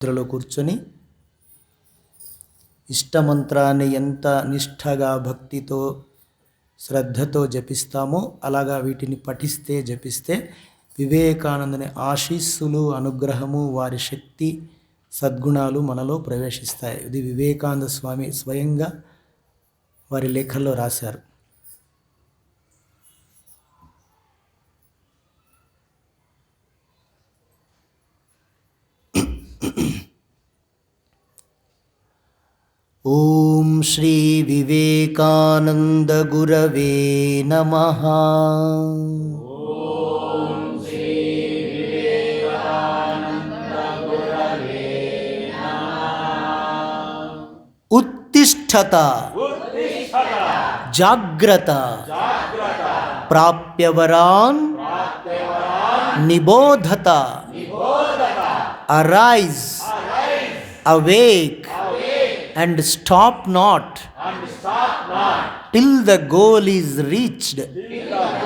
నిద్రలో కూర్చొని ఇష్టమంత్రాన్ని ఎంత నిష్ఠగా భక్తితో శ్రద్ధతో జపిస్తామో అలాగా వీటిని పఠిస్తే జపిస్తే వివేకానందుని ఆశీస్సులు అనుగ్రహము వారి శక్తి సద్గుణాలు మనలో ప్రవేశిస్తాయి. ఇది వివేకానంద స్వామి స్వయంగా వారి లేఖల్లో రాశారు. ॐ श्रीविवेकानन्दगुरवे नमः। उत्तिष्ठत जाग्रत प्राप्यवरान् निबोधत arise awake and stop not till the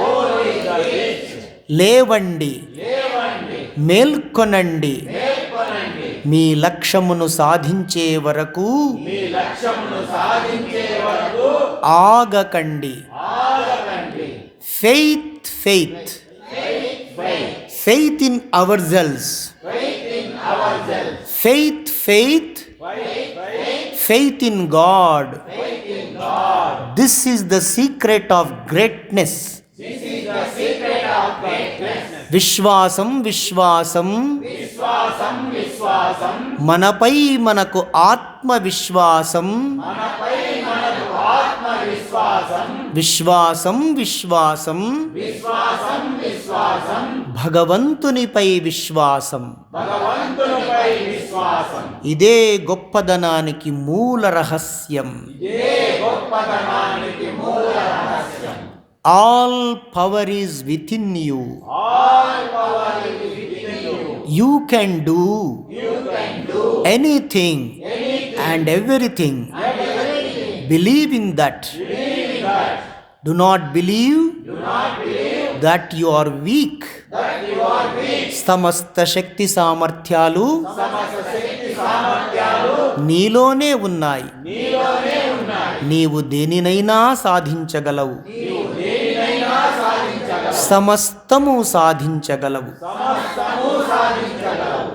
goal is reached లేవండి మేల్కొనండి మీ లక్ష్యమును సాధించే వరకు ఆగకండి. Faith faith faith in our faith faith in God. Faith in God. This is the secret of greatness. This is the secret of greatness. విశ్వాసం విశ్వాసం విశ్వాసం విశ్వాసం మనపై మనకు ఆత్మవిశ్వాసం మనపై మనకు ఆత్మవిశ్వాసం విశ్వాసం విశ్వాసం విశ్వాసం విశ్వాసం భగవంతునిపై విశ్వాసం భగవంతునిపై ఇదే గొప్పదనానికి మూల రహస్యం all power is within you you can do anything and everything believe in that do not believe that you are weak సమస్త శక్తి సామర్థ్యాలు నీలోనే ఉన్నాయి. నీవు దేనినైనా సాధించగలవు. సమస్తము సాధించగలవు.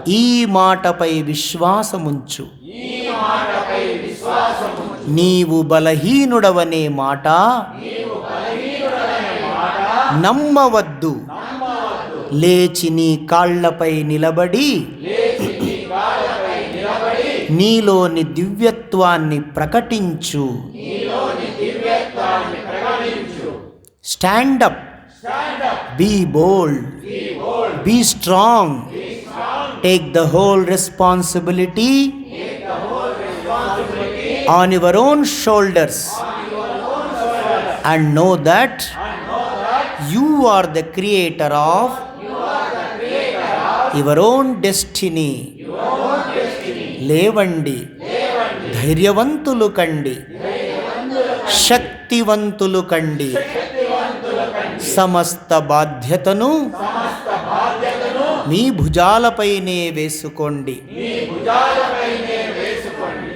ఈ మాటపై విశ్వాసముంచు. నీవు బలహీనుడవనే మాట నమ్మవద్దు. లేచి నీ కాళ్ళపై నిలబడి నీలోని దివ్యత్వాన్ని ప్రకటించు. Stand up be bold be strong take the whole responsibility on your own shoulders and know that you are the creator of your own destiny లేవండి. ధైర్యవంతులు కండి. శక్తివంతులు కండి. సమస్త బాధ్యతను మీ భుజాలపైనే వేసుకోండి.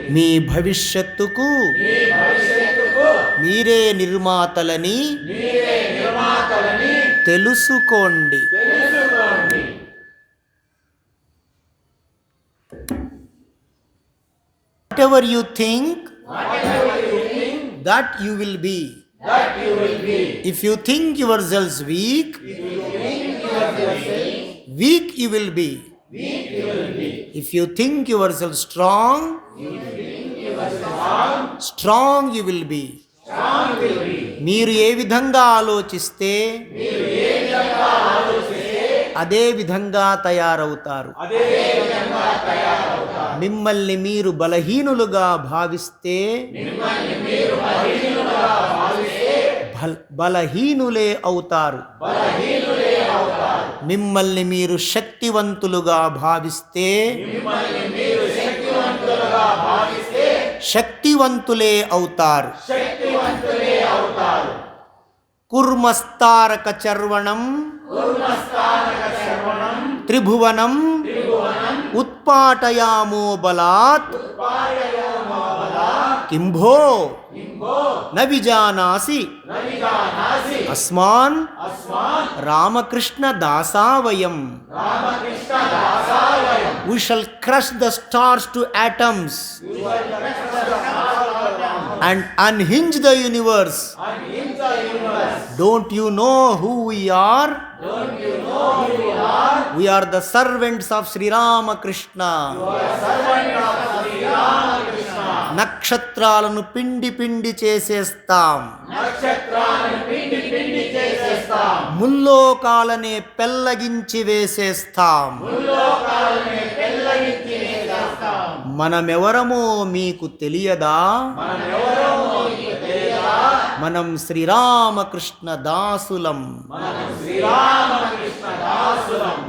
మీ భవిష్యత్తుకు మీరే నిర్మాతలని తెలుసుకోండి. whatever you think that you will be if you think yourself weak weak you will be if you think yourself strong strong you will be మీరు ఏ విధంగా ఆలోచిస్తే అదే విధంగా తయారవుతారు. మిమ్మల్ని మీరు బలహీనులుగా భావిస్తే బల- బలహీనులే అవుతారు. మిమ్మల్ని మీరు శక్తివంతులుగా భావిస్తే శక్తివంతులే అవుతారు. కుర్మస్తారక చర్వణం ತ್ರಿಭುವನಂ ಉತ್ಪಾಟಯಾಮೋ ಬಲಾತ್ ಕಿಂಭೋ ನ ವಿಜಾನಾಸಿ ಅಸ್ಮಾನ್ Ramakrishna ದಾಸಾವಯಂ we shall crush the stars to atoms and unhinge the universe don't you know who we are we are the servants of Sri Ramakrishna నక్షత్రాలను పిండి పిండి చేసేస్తాం. ముల్లోకాలనే పెల్లగించి వేసేస్తాం. మనమెవరమో మీకు తెలియదా? మనం శ్రీరామకృష్ణ దాసులం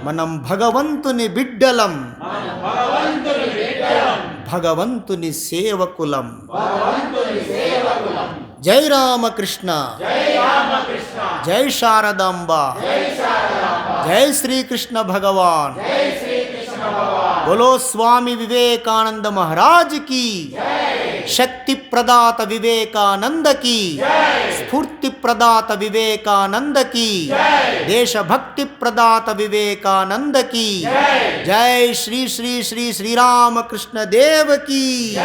మనం భగవంతుని బిడ్డలం. భగవంతుని సేవకులం. జై రామకృష్ణ. జై శారదాంబ. జై శ్రీకృష్ణ భగవాన్. बोलो, स्वामी विवेकानंद महाराज की। शक्ति प्रदात विवेकानंद की। स्फूर्ति प्रदात विवेकानंद की। देशभक्ति प्रदात विवेकानंद की। जय श्री श्री श्री श्री राम कृष्ण देव की।